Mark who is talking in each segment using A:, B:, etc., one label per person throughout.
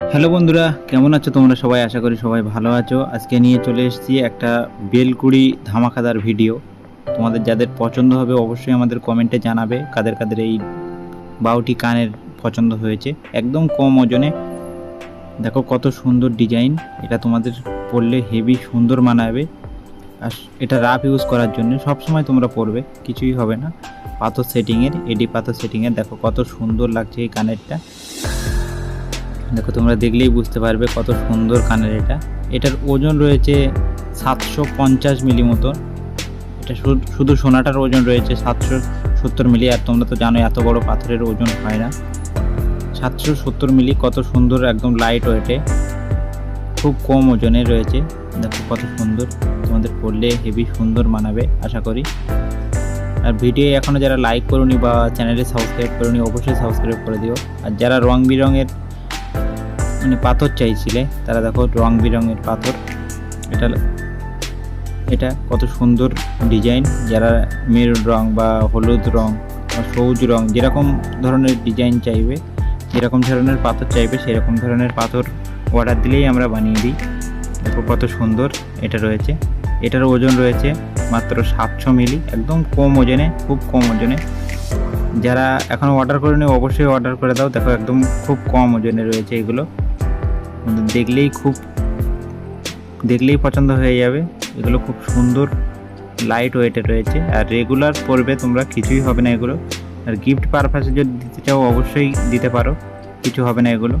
A: Hello বন্ধুরা, কেমন আছো তোমরা? সবাই আশা করি সবাই ভালো আছো। আজকে নিয়ে চলে এসেছি একটা বেলকুড়ি ধামাকাদার ভিডিও। তোমাদের যাদের পছন্দ হবে অবশ্যই আমাদের কমেন্টে জানাবে কাদের কাদের এই বাউটি কানের পছন্দ হয়েছে। একদম কম ওজনে। দেখো কত সুন্দর ডিজাইন। এটা তোমাদের পরলে হেভি সুন্দর মানাবে। আর এটা রাফ ইউজ করার জন্য সব সময় তোমরা পরবে, কিছুই হবে না। পাথর সেটিংয়ের, এডি পাথর সেটিংয়ের, দেখো কত সুন্দর লাগছে এই কানেরটা। দেখো, তোমরা দেখলেই বুঝতে পারবে কত সুন্দর কানের এটা। এটার ওজন রয়েছে সাতশো পঞ্চাশ মিলি মতো এটা শুধু- সোনাটার ওজন রয়েছে সাতশো সত্তর মিলি, আর তোমরা তো জানো এত বড় পাথরের ওজন হয় না। সাতশো সত্তর মিলি কত সুন্দর, একদম লাইট ওয়েটে খুব কম ওজনে রয়েছে। দেখো কত সুন্দর, তোমাদের পড়লে হেভি সুন্দর মানাবে, আশা করি। আর ভিডিও এখনও যারা লাইক করুনি বা চ্যানেলে সাবস্ক্রাইব করুনি, অবশ্যই সাবস্ক্রাইব করে দিও। আর যারা রং বেরঙের মানে পাথর চাইছিলে, তারা দেখো রং বেরঙের পাথর। এটা এটা কত সুন্দর ডিজাইন। যারা মেরুন রং বা হলুদ রং বা সবুজ রং যেরকম ধরনের ডিজাইন চাইবে, যেরকম ধরনের পাথর চাইবে, সেরকম ধরনের পাথর অর্ডার দিলেই আমরা বানিয়ে দিই। দেখো কত সুন্দর এটা রয়েছে। এটার ওজন রয়েছে মাত্র সাতশো মিলি, একদম কম ওজনে, খুব কম ওজনে। যারা এখনও অর্ডার করেনি, অবশ্যই অর্ডার করে দাও। দেখো, একদম খুব কম ওজনে রয়েছে এগুলো। দেখলেই খুব, দেখলেই পছন্দ হয়ে যাবে। এগুলো খুব সুন্দর লাইট ওয়েটে রয়েছে। আর রেগুলার পরবে তোমরা, কিছুই হবে না এগুলো। আর গিফট পারপাসে যদি দিতে চাও, অবশ্যই দিতে পারো। কিছু হবে না এগুলো।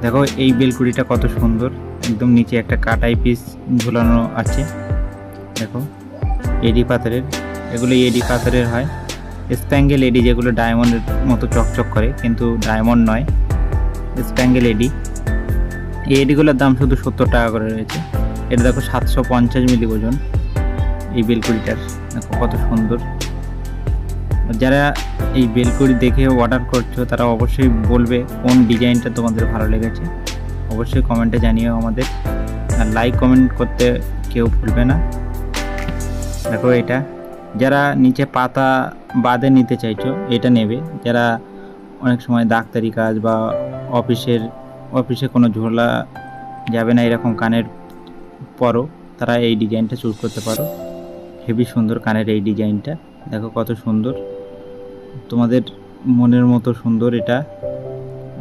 A: দেখো, এই বেলকুড়িটা কত সুন্দর। একদম নিচে একটা কাটাই পিস ঝুলানো আছে। দেখো, এডি পাথরের। এগুলো এডি পাথরের হয়। স্প্যাঙ্গেল এডি যেগুলো ডায়মন্ডের মতো চকচক করে, কিন্তু ডায়মন্ড নয় স্প্যাঙ্গেল এডি এই এডিগুলোর দাম শুধু সত্তর টাকা করে রয়েছে। এটা দেখো সাতশো পঞ্চাশ মিলি ওজন, এই বেলকুড়িটার। দেখো কত সুন্দর। যারা এই বেলকুড়ি দেখে অর্ডার করছ, তারা অবশ্যই বলবে কোন ডিজাইনটা তোমাদের ভালো লেগেছে। অবশ্যই কমেন্টে জানিও আমাদের। আর লাইক কমেন্ট করতে কেউ ভুলবে না। দেখো এটা। যারা নিচে পাতা বাদে নিতে চাইছো, এটা নেবে। যারা অনেক সময় ডাক্তারি কাজ বা অফিসের, অফিসে কোনো ঝোলা যাবে না এরকম কানের পরও, তারা এই ডিজাইনটা চুজ করতে পারো। হেভি সুন্দর কানের এই ডিজাইনটা। দেখো কত সুন্দর। তোমাদের মনের মতো সুন্দর এটা।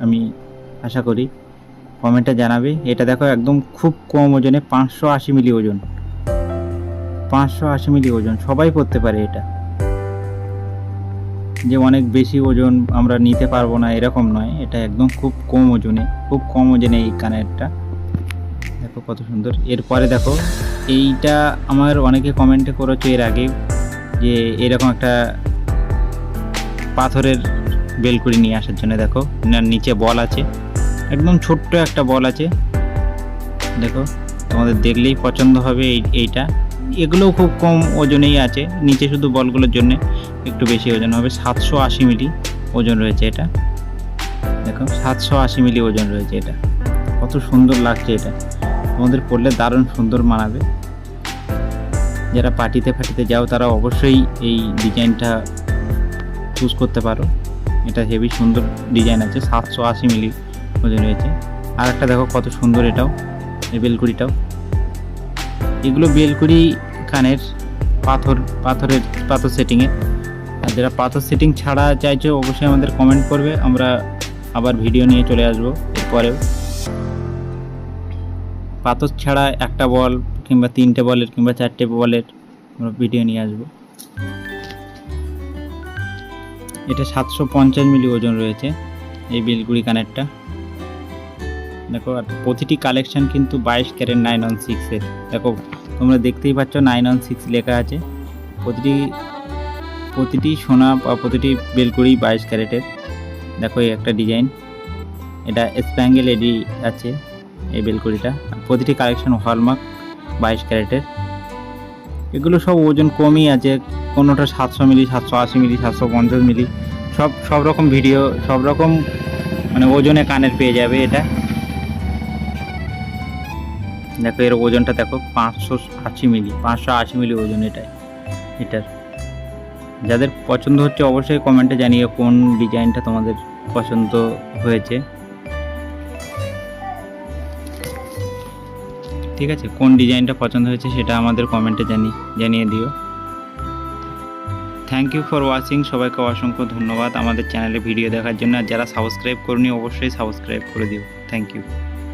A: আমি আশা করি কমেন্টে জানাবে। এটা দেখো একদম খুব কম ওজনে, পাঁচশো আশি মিলি ওজন। পাঁচশো আশি মিলি ওজন, সবাই পড়তে পারে এটা। যে অনেক বেশি ওজন আমরা নিতে পারব না, এরকম নয়। এটা একদম খুব কম ওজনে, খুব কম ওজনে এই কানেরটা। দেখো কত সুন্দর। এরপরে দেখো, এইটা আমার অনেকে কমেন্টে করেছে এর আগে, যে এরকম একটা পাথরের বেলকুড়ি নিয়ে আসার জন্য দেখো নিচে বল আছে। একদম ছোট্ট একটা বল আছে। দেখো, তোমাদের দেখলেই পছন্দ হবে এই, এইটা। এগুলোও খুব কম ওজনেই আছে। নিচে শুধু বলগুলোর জন্য একটু বেশি ওজন হবে। সাতশো আশি মিলি ওজন রয়েছে এটা। দেখো, সাতশো আশি মিলি ওজন রয়েছে এটা। কত সুন্দর লাগছে এটা। তোমাদের পরলে দারুণ সুন্দর মানাবে। যারা পার্টিতে ফাটিতে যাও, তারা অবশ্যই এই ডিজাইনটা চুজ করতে পারো। এটা হেভি সুন্দর ডিজাইন আছে। সাতশো আশি মিলি ওজন রয়েছে। আর একটা দেখো কত সুন্দর এটাও, এই বেলকুড়িটাও। এগুলো বেলকুড়ি কানের পাথর, পাথরের, পাথর সেটিংয়ে আর যারা পাথর সেটিং ছাড়া চাইছো, অবশ্যই আমাদের কমেন্ট করবে, আমরা আবার ভিডিও নিয়ে চলে আসব এরপরেও। পাথর ছাড়া একটা বল কিংবা তিনটে বলের কিংবা চারটে বলের আমরা ভিডিও নিয়ে আসব। এটা সাতশো পঞ্চাশ মিলি ওজন রয়েছে, এই বেলগুড়ি কানেরটা। দেখো, আর প্রতিটি কালেকশন কিন্তু বাইশ ক্যারেট নাইন ওয়ান সিক্সের দেখো, তোমরা দেখতেই পাচ্ছ নাইন ওয়ান সিক্স লেখা আছে। প্রতিটি প্রতিটি সোনা বা প্রতিটি বেলকুড়ি বাইশ ক্যারেটের। দেখো, এই একটা ডিজাইন এটা স্প্যাঙ্গেল এডি আছে এই বেলকুড়িটা। প্রতিটি কালেকশন হলমার্ক বাইশ ক্যারেটের। এগুলো সব ওজন কমই আছে। কোনোটা সাতশো মিলি, সাতশো আশি মিলি, সাতশো পঞ্চাশ মিলি। সব সব রকম ভিডিও সব রকম মানে ওজনে কানের পেয়ে যাবে এটা। দেখো এর ওজনটা দেখো পাঁচশো আশি মিলি, পাঁচশো আশি মিলি ওজন এটাই, এটার। যাদের পছন্দ হচ্ছে অবশ্যই কমেন্টে জানিয়ে কোন ডিজাইনটা তোমাদের পছন্দ হয়েছে। ঠিক আছে, কোন ডিজাইনটা পছন্দ হয়েছে সেটা আমাদের কমেন্টে জানি, জানিয়ে দিও। থ্যাংক ইউ ফর ওয়াচিং সবাইকে অসংখ্য ধন্যবাদ আমাদের চ্যানেলে ভিডিও দেখার জন্য, আর যারা সাবস্ক্রাইব করনি অবশ্যই সাবস্ক্রাইব করে দিও। Thank you